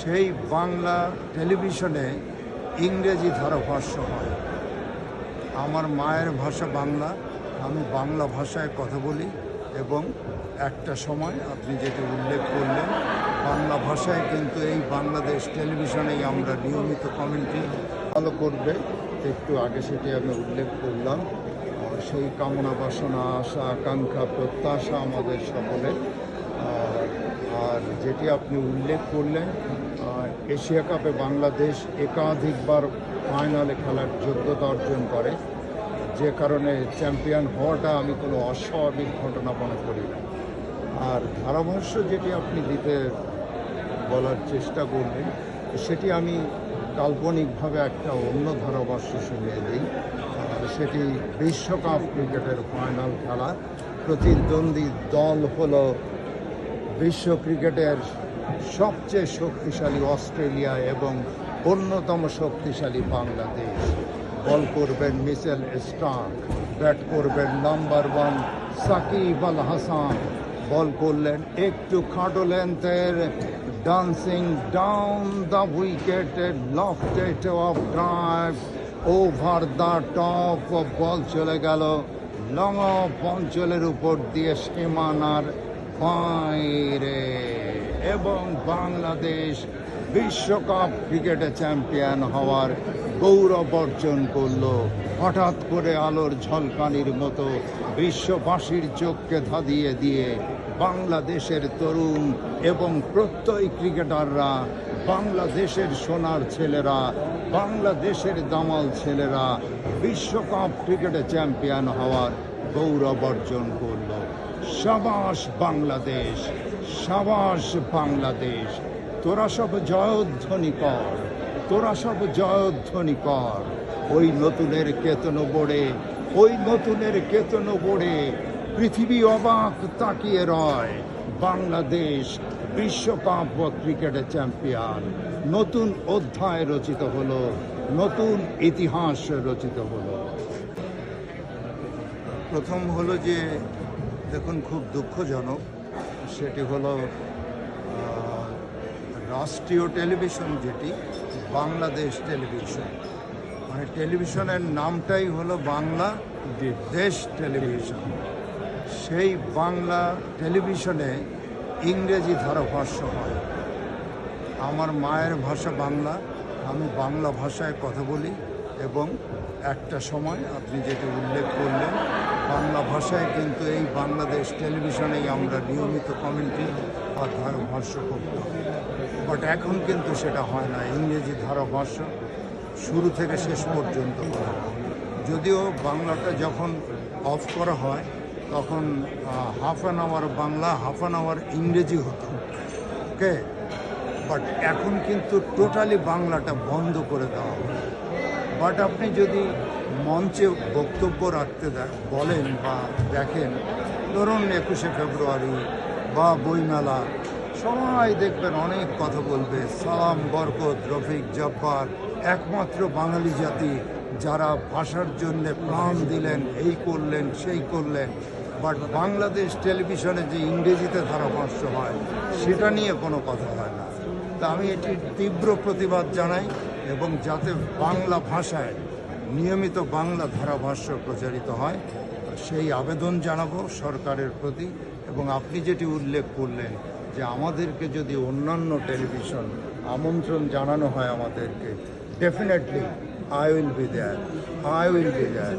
সেই বাংলা টেলিভিশনে ইংরেজি ধারাভাষ্য হয়। আমার মায়ের ভাষা বাংলা, আমি বাংলা ভাষায় কথা বলি এবং একটা সময় আপনি যেটা উল্লেখ করলেন, বাংলা ভাষায় কিন্তু এই বাংলাদেশ টেলিভিশনেই আমরা নিয়মিত কমেন্ট্রি ভালো করবে। একটু আগে সেটি আমি উল্লেখ করলাম। সেই কামনা বাসনা, আশা, আকাঙ্ক্ষা, প্রত্যাশা আমাদের সকলের। আর যেটি আপনি উল্লেখ করলেন এশিয়া কাপে বাংলাদেশ একাধিকবার ফাইনালে খেলার যোগ্যতা অর্জন করে। যে কারণে চ্যাম্পিয়ন হওয়াটা আমি কোনো অস্বাভাবিক ঘটনা মনে করি না। আর ধারাভাষ্য যেটি আপনি দিতে বলার চেষ্টা করলেন সেটি আমি কাল্পনিকভাবে একটা অন্য ধারাভাষ্য শুনিয়ে দিই। সেটি বিশ্বকাপ ক্রিকেটের ফাইনাল খেলা। প্রতিদ্বন্দ্বী দল হলো বিশ্ব ক্রিকেটের সবচেয়ে শক্তিশালী অস্ট্রেলিয়া এবং অন্যতম শক্তিশালী বাংলাদেশ। বল করবেন মিচেল স্টার্ক, ব্যাট করবেন number one Shakib Al Hasan. Ball করলেন একটু খাটো লেন্থের, dancing down the wicket lofted off drive over the top, ball চলে গেল লং অফ অঞ্চলের উপর দিয়ে সীমানার বাইরে এবং বাংলাদেশ বিশ্বকাপ ক্রিকেটে চ্যাম্পিয়ন হওয়ার গৌরব অর্জন করল। হঠাৎ করে আলোর ঝলকানির মতো বিশ্ববাসীর চোখকে ধাঁধিয়ে দিয়ে বাংলাদেশের তরুণ এবং প্রত্যয় ক্রিকেটাররা, বাংলাদেশের সোনার ছেলেরা, বাংলাদেশের দামাল ছেলেরা বিশ্বকাপ ক্রিকেটে চ্যাম্পিয়ন হওয়ার গৌরব অর্জন করল। সাবাস বাংলাদেশ সাবাস বাংলাদেশ। তোরা সব জয়ধ্বনি কর, তোরা সব জয়ধ্বনি কর। ওই নতুনের কেতন বোড়ে ওই নতুনের কেতন বোড়ে পৃথিবী অবাক তাকিয়ে রয়। বাংলাদেশ বিশ্বকাপ ক্রিকেটে চ্যাম্পিয়ন। নতুন অধ্যায় রচিত হলো, নতুন ইতিহাস রচিত হলো। প্রথম হলো যে দেখুন, খুব দুঃখজনক। সেটি হলো রাষ্ট্রীয় টেলিভিশন যেটি, বাংলাদেশ টেলিভিশন। মানে টেলিভিশনের নামটাই হলো বাংলা দেশ টেলিভিশন। সেই বাংলা টেলিভিশনে ইংরেজি ধারাভাষ্য হয়। আমার মায়ের ভাষা বাংলা, আমি বাংলা ভাষায় কথা বলি। এবং একটা সময় আপনি যেটি উল্লেখ করলেন, বাংলা ভাষায় কিন্তু এই বাংলাদেশ টেলিভিশনেই আমরা নিয়মিত কমেন্ট্রি বা ধারাভাষ্য করতাম। বাট এখন কিন্তু সেটা হয় না, ইংরেজি ধারাভাষ্য শুরু থেকে শেষ পর্যন্ত যদিও বাংলাটা যখন অফ করা হয়, তখন half an hour Bangla half an hour ইংরেজি হতো। ওকে বাট এখন কিন্তু টোটালি বাংলাটা বন্ধ করে দেওয়া হয় বাট আপনি যদি মঞ্চে বক্তব্য রাখতে বলেন বা দেখেন, ধরুন একুশে ফেব্রুয়ারি বা বইমেলা সবাই দেখবেন অনেক কথা বলবে। সালাম, বরকত, রফিক, জব্বার, একমাত্র বাঙালি জাতি যারা ভাষার জন্য প্রাণ দিলেন, এই করলেন, সেই করলেন। বাট বাংলাদেশ টেলিভিশনে যে ইংরেজিতে ধারাভাষ্য হয়, সেটা নিয়ে কোনো কথা হয় না। তা আমি এটির তীব্র প্রতিবাদ জানাই। এবং যাতে বাংলা ভাষায় নিয়মিত বাংলা ধারাভাষ্য প্রচারিত হয়, সেই আবেদন জানাব সরকারের প্রতি। এবং আপনি যেটি উল্লেখ করলেন যে আমাদেরকে যদি অন্যান্য টেলিভিশন আমন্ত্রণ জানানো হয় আমাদেরকে definitely I will be there I will be there